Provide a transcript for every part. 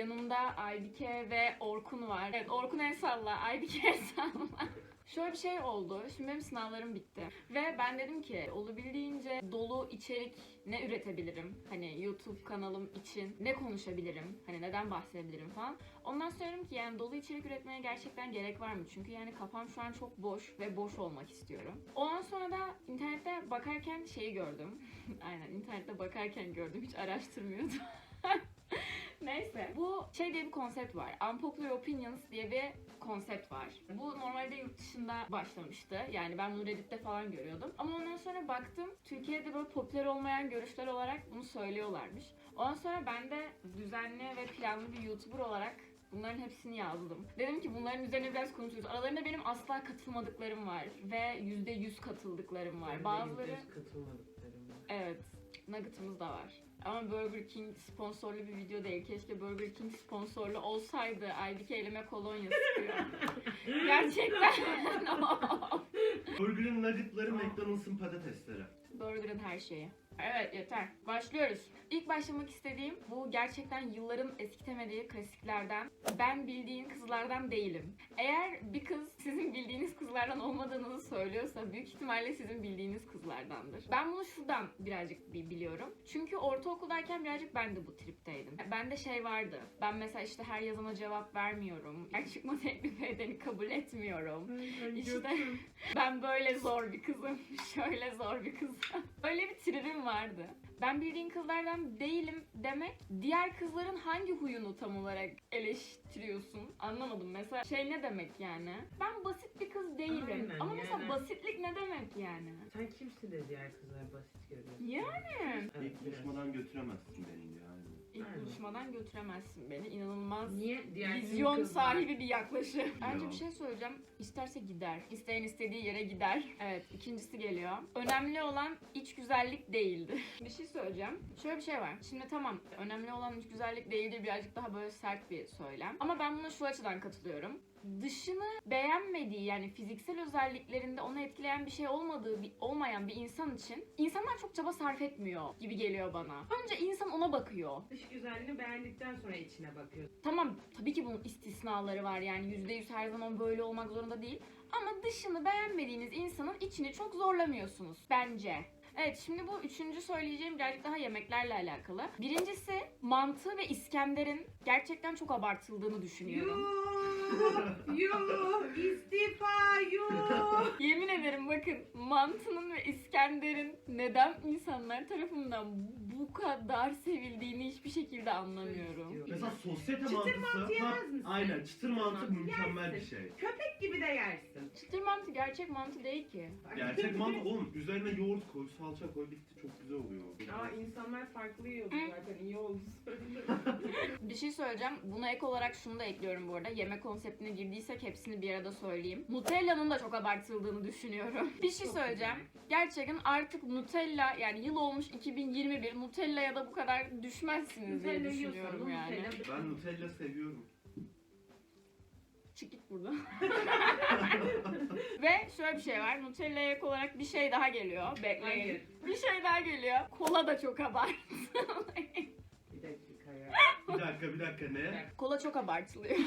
yanımda Aybike ve Orkun var. Evet Orkun el salla, Aybike el salla. Şöyle bir şey oldu. Şimdi benim sınavlarım bitti. Ve ben dedim ki olabildiğince dolu içerik ne üretebilirim? Hani YouTube kanalım için ne konuşabilirim? Hani neden bahsedebilirim falan. Ondan sonra dedim ki yani dolu içerik üretmeye gerçekten gerek var mı? Çünkü yani kafam şu an çok boş ve boş olmak istiyorum. Ondan sonra da internette bakarken şeyi gördüm. Aynen internette bakarken gördüm. Hiç araştırmıyordum. Neyse. Bu şey diye bir konsept var. Unpopular Opinions diye bir konsept var. Bu normalde yurt dışında başlamıştı. Yani ben bunu Reddit'te falan görüyordum. Ama ondan sonra baktım Türkiye'de böyle popüler olmayan görüşler olarak bunu söylüyorlarmış. Ondan sonra ben de düzenli ve planlı bir YouTuber olarak Bunların hepsini yazdım. Dedim ki bunların üzerine biraz konuşuruz. Aralarında benim asla katılmadıklarım var. Ve %100 katıldıklarım var. Bazıları... katılmadıklarım var. Evet. Nugget'ımız da var. Ama Burger King sponsorlu bir video değil. Keşke Burger King sponsorlu olsaydı. IBK elime kolonya sıkıyor. Gerçekten. Burger'ın nuggetları, McDonald's'ın patatesleri. Burger'ın her şeyi. Evet yeter. Başlıyoruz. İlk başlamak istediğim bu gerçekten yılların eskitemediği klasiklerden. Ben bildiğin kızlardan değilim. Eğer bir kız sizin bildiğiniz kızlardan olmadığınızı söylüyorsa büyük ihtimalle sizin bildiğiniz kızlardandır. Ben bunu şuradan birazcık bir biliyorum. Çünkü ortaokuldayken birazcık ben de bu tripteydim. Bende şey vardı. Ben mesela işte her yazana cevap vermiyorum. Yani çıkma teklif edeni kabul etmiyorum. İşte ben böyle zor bir kızım. Şöyle zor bir kızım. Öyle bir tribim vardı. Ben bildiğin kızlardan değilim demek diğer kızların hangi huyunu tam olarak eleştiriyorsun? Anlamadım. Mesela şey ne demek yani? Ben basit bir kız değilim. Aynen, Ama mesela yani. basitlik ne demek yani? Sen kimsin de diğer kızlar basit görüyorsun? Yani. İlk Evet, biraz. buluşmadan götüremezsin beni yani. İlk buluşmadan götüremezsin beni. İnanılmaz Niye diğer vizyon kızlar- sahibi bir yaklaşım. Önce Ya. bir şey söyleyeceğim. İsterse gider. İsteyen istediği yere gider. Evet ikincisi geliyor. Önemli olan iç güzellik değildir. bir şey söyleyeceğim. Şöyle bir şey var. Şimdi tamam önemli olan iç güzellik değildir birazcık daha böyle sert bir söylem. Ama ben buna şu açıdan katılıyorum. Dışını beğenmediği yani fiziksel özelliklerinde onu etkileyen bir şey olmadığı bir, olmayan bir insan için insanlar çok çaba sarf etmiyor gibi geliyor bana. Önce insan ona bakıyor. Dış güzelliğini beğendikten sonra içine bakıyorsun. Tamam tabii ki bunun istisnaları var yani %100 her zaman böyle olmak zorunda değil. Ama dışını beğenmediğiniz insanın içini çok zorlamıyorsunuz bence. Evet şimdi bu üçüncü söyleyeceğim birazcık daha yemeklerle alakalı. Birincisi mantı ve İskender'in gerçekten çok abartıldığını düşünüyorum. Yoo, istifa, yoo. Yemin ederim bakın mantının ve İskender'in neden insanlar tarafından bu kadar sevildiğini hiçbir şekilde anlamıyorum. Mesela sosyete Çıtır mantısı. mantı yemez Ha, misin? Aynen çıtır mantı mükemmel bir yersin. şey. Köpek gibi de yersin. Çıtır mantı gerçek mantı değil ki. Gerçek mantı oğlum üzerine yoğurt koy, salça koy bitti çok güzel oluyor. Aa insanlar farklı yiyordu zaten iyi oldu. Bir şey söyleyeceğim. Buna ek olarak şunu da ekliyorum bu arada. Yemek konseptine girdiysek hepsini bir arada söyleyeyim. Nutella'nın da çok abartıldığını düşünüyorum. Bir şey söyleyeceğim. Gerçekten artık Nutella yani yıl olmuş 2021 Nutella'ya da bu kadar düşmezsiniz diye Nutella düşünüyorum yiyorsan yani. Nutella- Ben Nutella seviyorum. Çık git buradan. Ve şöyle bir şey var. Nutella'ya ek olarak bir şey daha geliyor. Bekleyin. Hayır. Bir şey daha geliyor. Kola da çok abartı. Bir dakika. Bir dakika ne? Kola çok abartılıyor.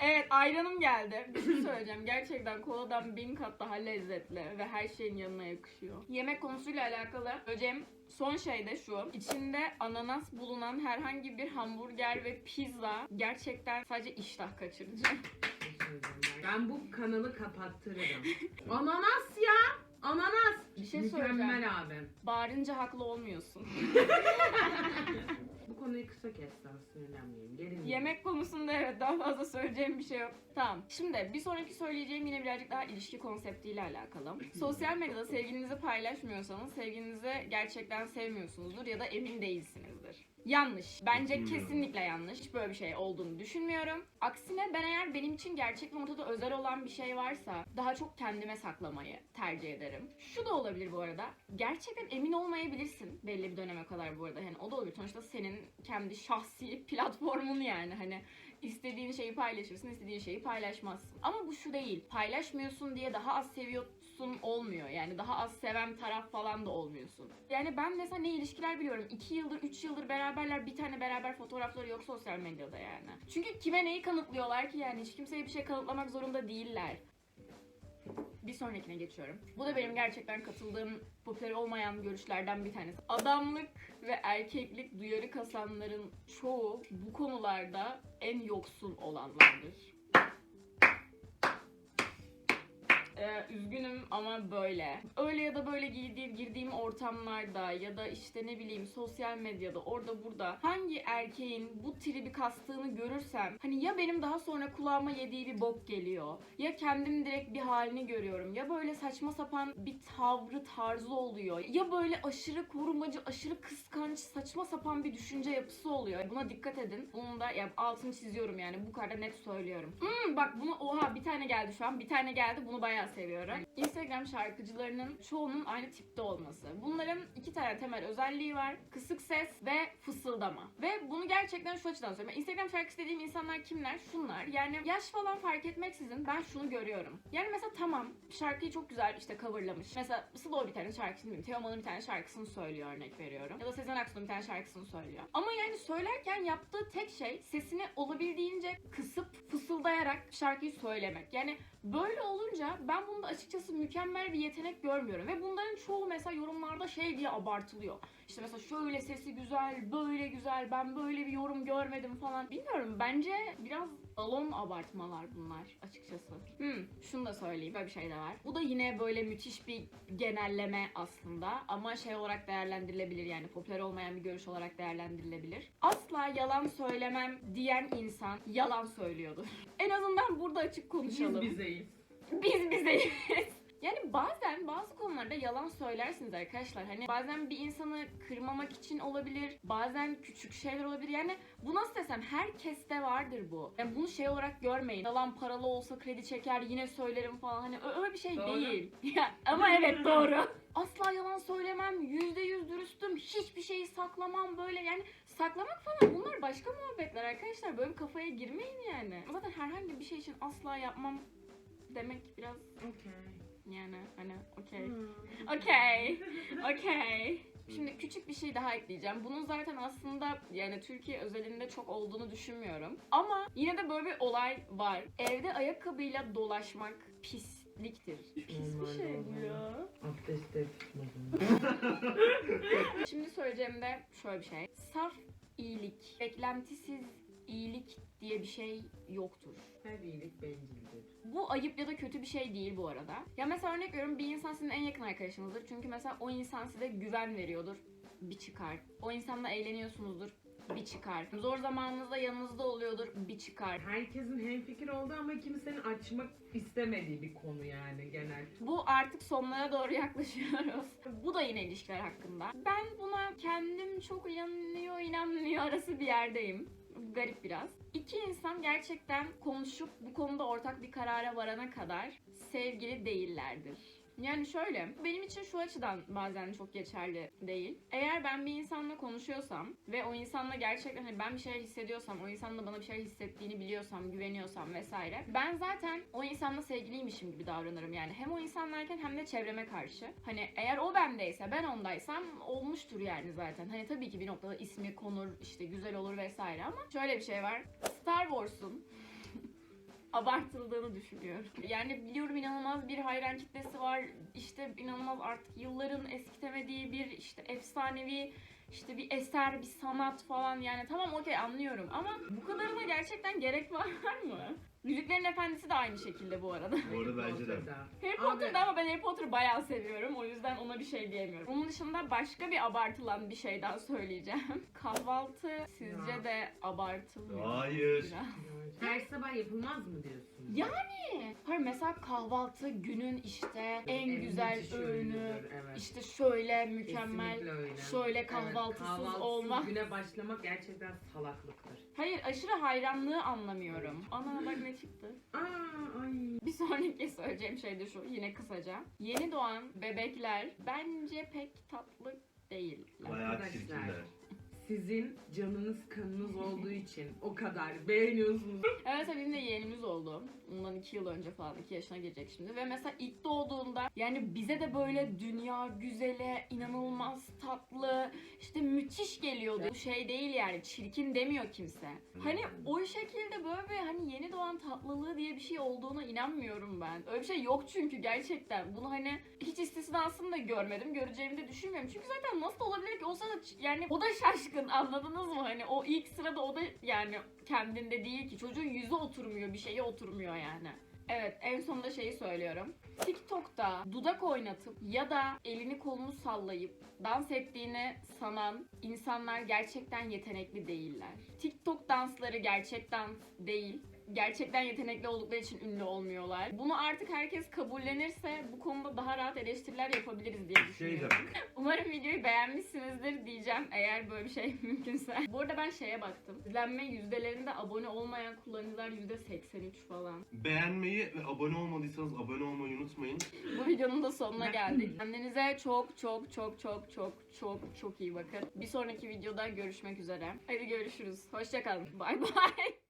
evet ayranım geldi. Bir şey söyleyeceğim. Gerçekten koladan bin kat daha lezzetli ve her şeyin yanına yakışıyor. Yemek konusuyla alakalı söyleyeceğim son şey de şu. İçinde ananas bulunan herhangi bir hamburger ve pizza gerçekten sadece iştah kaçırıcı. Ben bu kanalı kapattırırım. Ananas ya! Ananas! Bir şey söyleyeceğim. Mükemmel abim. Bağırınca haklı olmuyorsun. Konuyu kısa kes sen sinirlenmeyeyim. Gelin. Yemek konusunda evet daha fazla söyleyeceğim bir şey yok. Tamam. Şimdi bir sonraki söyleyeceğim yine birazcık daha ilişki konseptiyle alakalı. Sosyal medyada sevgilinizi paylaşmıyorsanız sevgilinizi gerçekten sevmiyorsunuzdur ya da emin değilsinizdir. Yanlış. Bence kesinlikle yanlış. Hiç böyle bir şey olduğunu düşünmüyorum. Aksine ben eğer benim için gerçekten ortada özel olan bir şey varsa daha çok kendime saklamayı tercih ederim. Şu da olabilir bu arada. Gerçekten emin olmayabilirsin belli bir döneme kadar bu arada. Hani o da olabilir. Sonuçta senin kendi şahsi platformun yani. Hani istediğin şeyi paylaşırsın, istediğin şeyi paylaşmazsın. Ama bu şu değil. Paylaşmıyorsun diye daha az seviyorsun olmuyor. Yani daha az seven taraf falan da olmuyorsun. Yani ben mesela ne ilişkiler biliyorum. 2 yıldır, 3 yıldır beraberler. Bir tane beraber fotoğrafları yok sosyal medyada yani. Çünkü kime neyi kanıtlıyorlar ki yani? Hiç kimseye bir şey kanıtlamak zorunda değiller. Bir sonrakine geçiyorum. Bu da benim gerçekten katıldığım popüler olmayan görüşlerden bir tanesi. Adamlık ve erkeklik duyarı kasanların çoğu bu konularda en yoksun olanlardır. Ee, üzgünüm ama böyle. Öyle ya da böyle giydiğim, girdiğim ortamlarda ya da işte ne bileyim sosyal medyada orada burada hangi erkeğin bu tribi kastığını görürsem hani ya benim daha sonra kulağıma yediği bir bok geliyor ya kendim direkt bir halini görüyorum ya böyle saçma sapan bir tavrı tarzı oluyor ya böyle aşırı korumacı aşırı kıskanç saçma sapan bir düşünce yapısı oluyor. Buna dikkat edin. Bunun da ya altını çiziyorum yani bu kadar net söylüyorum. Hmm, bak bunu oha bir tane geldi şu an bir tane geldi bunu bayağı seviyorum. Instagram şarkıcılarının çoğunun aynı tipte olması. Bunların iki tane temel özelliği var. Kısık ses ve fısıldama. Ve bunu gerçekten şu açıdan söylüyorum. Instagram şarkısı dediğim insanlar kimler? Şunlar. Yani yaş falan fark etmeksizin ben şunu görüyorum. Yani mesela tamam şarkıyı çok güzel işte coverlamış. Mesela Slow bir tane şarkısını bilmiyorum. Teoman'ın bir tane şarkısını söylüyor örnek veriyorum. Ya da Sezen Aksu'nun bir tane şarkısını söylüyor. Ama yani söylerken yaptığı tek şey sesini olabildiğince kısıp fısıldayarak şarkıyı söylemek. Yani Böyle olunca ben bunda açıkçası mükemmel bir yetenek görmüyorum. Ve bunların çoğu mesela yorumlarda şey diye abartılıyor. İşte mesela şöyle sesi güzel, böyle güzel, ben böyle bir yorum görmedim falan. Bilmiyorum bence biraz balon abartmalar bunlar açıkçası. Hmm, şunu da söyleyeyim böyle bir şey de var. Bu da yine böyle müthiş bir genelleme aslında ama şey olarak değerlendirilebilir yani popüler olmayan bir görüş olarak değerlendirilebilir. Asla yalan söylemem diyen insan yalan söylüyordur. En azından burada açık Biz konuşalım. bizeyiz. Biz bizeyiz. Yani bazen bazı konularda yalan söylersiniz arkadaşlar. Hani bazen bir insanı kırmamak için olabilir. Bazen küçük şeyler olabilir. Yani bu nasıl desem herkeste vardır bu. Yani bunu şey olarak görmeyin. Yalan paralı olsa kredi çeker yine söylerim falan. Hani öyle bir şey Doğru. değil. Ya, ama evet doğru. Asla yalan söylemem. Yüzde yüz dürüstüm. Hiçbir şeyi saklamam böyle. Yani saklamak falan bunlar başka muhabbetler arkadaşlar. Böyle bir kafaya girmeyin yani. Zaten herhangi bir şey için asla yapmam demek biraz Okey. yani hani okey. Hmm. Okey. Okey. Şimdi küçük bir şey daha ekleyeceğim. Bunun zaten aslında yani Türkiye özelinde çok olduğunu düşünmüyorum. Ama yine de böyle bir olay var. Evde ayakkabıyla dolaşmak pisliktir. Pis bir şey bu ya. Abdestte tutmadım. Şimdi söyleyeceğim de şöyle bir şey. Saf iyilik, beklentisiz iyilik diye bir şey yoktur. Her iyilik bencildir. Bu ayıp ya da kötü bir şey değil bu arada. Ya mesela örnek veriyorum bir insan sizin en yakın arkadaşınızdır. Çünkü mesela o insan size güven veriyordur. Bir çıkar. O insanla eğleniyorsunuzdur. Bir çıkar. Zor zamanınızda yanınızda oluyordur. Bir çıkar. Herkesin hemfikir olduğu ama kimsenin açmak istemediği bir konu yani genel. Bu artık sonlara doğru yaklaşıyoruz. Bu da yine ilişkiler hakkında. Ben buna kendim çok inanıyor inanmıyor arası bir yerdeyim. Garip biraz. İki insan gerçekten konuşup bu konuda ortak bir karara varana kadar sevgili değillerdir. Yani şöyle, benim için şu açıdan bazen çok geçerli değil. Eğer ben bir insanla konuşuyorsam ve o insanla gerçekten hani ben bir şeyler hissediyorsam, o insanın da bana bir şeyler hissettiğini biliyorsam, güveniyorsam vesaire. Ben zaten o insanla sevgiliymişim gibi davranırım yani. Hem o insanlarken hem de çevreme karşı. Hani eğer o bendeyse, ben ondaysam olmuştur yani zaten. Hani tabii ki bir noktada ismi konur, işte güzel olur vesaire ama şöyle bir şey var. Star Wars'un abartıldığını düşünüyorum. Yani biliyorum inanılmaz bir hayran kitlesi var. İşte inanılmaz artık yılların eskitemediği bir işte efsanevi işte bir eser, bir sanat falan yani tamam okey anlıyorum ama bu kadarına gerçekten gerek var mı? Yüzüklerin Efendisi de aynı şekilde bu arada. Bu arada bence de. Potter'da. Harry Abi- Potter'da ama ben Harry Potter'ı bayağı seviyorum. O yüzden ona bir şey diyemiyorum. Onun dışında başka bir abartılan bir şey daha söyleyeceğim. Kahvaltı sizce Ya. de abartılmıyor. mu Hayır. biraz? Her sabah yapılmaz mı diyorsun? Yani. Hayır mesela kahvaltı günün işte en En güzel müthiş öğünü. öğünüdür, Evet. İşte şöyle mükemmel. Kesinlikle öyle. şöyle kahvaltısız kahvaltısız olmak. güne başlamak gerçekten salaklıktır. Hayır aşırı hayranlığı anlamıyorum. Ana bak ne çıktı. Aa ay. Bir sonraki söyleyeceğim şey de şu yine kısaca. Yeni doğan bebekler bence pek tatlı değiller. Bayağı çirkinler. Sizin canınız kanınız olduğu için o kadar beğeniyorsunuz. Evet benim de yeğenimiz oldu. Bundan iki yıl önce falan, iki yaşına girecek şimdi. Ve mesela ilk doğduğunda yani bize de böyle dünya güzeli, inanılmaz tatlı, işte müthiş geliyordu. Bu şey değil yani, çirkin demiyor kimse. Hani o şekilde böyle hani yeni doğan tatlılığı diye bir şey olduğuna inanmıyorum ben. Öyle bir şey yok çünkü gerçekten. Bunu hani hiç istisnasını da görmedim, göreceğimi de düşünmüyorum. Çünkü zaten nasıl olabilir ki? Olsa da yani o da şaşkın anladınız mı? Hani o ilk sırada o da yani kendinde değil ki. Çocuğun yüzü oturmuyor, bir şeye oturmuyor yani. Evet, en sonunda şeyi söylüyorum. TikTok'ta dudak oynatıp ya da elini kolunu sallayıp dans ettiğini sanan insanlar gerçekten yetenekli değiller. TikTok dansları gerçek dans değil. Gerçekten yetenekli oldukları için ünlü olmuyorlar. Bunu artık herkes kabullenirse bu konuda daha rahat eleştiriler yapabiliriz diye Şey düşünüyorum. demek. Umarım videoyu beğenmişsinizdir diyeceğim eğer böyle bir şey mümkünse. Bu arada ben şeye baktım. İzlenme yüzdelerinde abone olmayan kullanıcılar %83 falan. Beğenmeyi ve abone olmadıysanız abone olmayı unutmayın. Bu videonun da sonuna geldik. Kendinize çok çok çok çok çok çok çok iyi bakın. Bir sonraki videoda görüşmek üzere. Hadi görüşürüz. Hoşçakalın. Bay bay.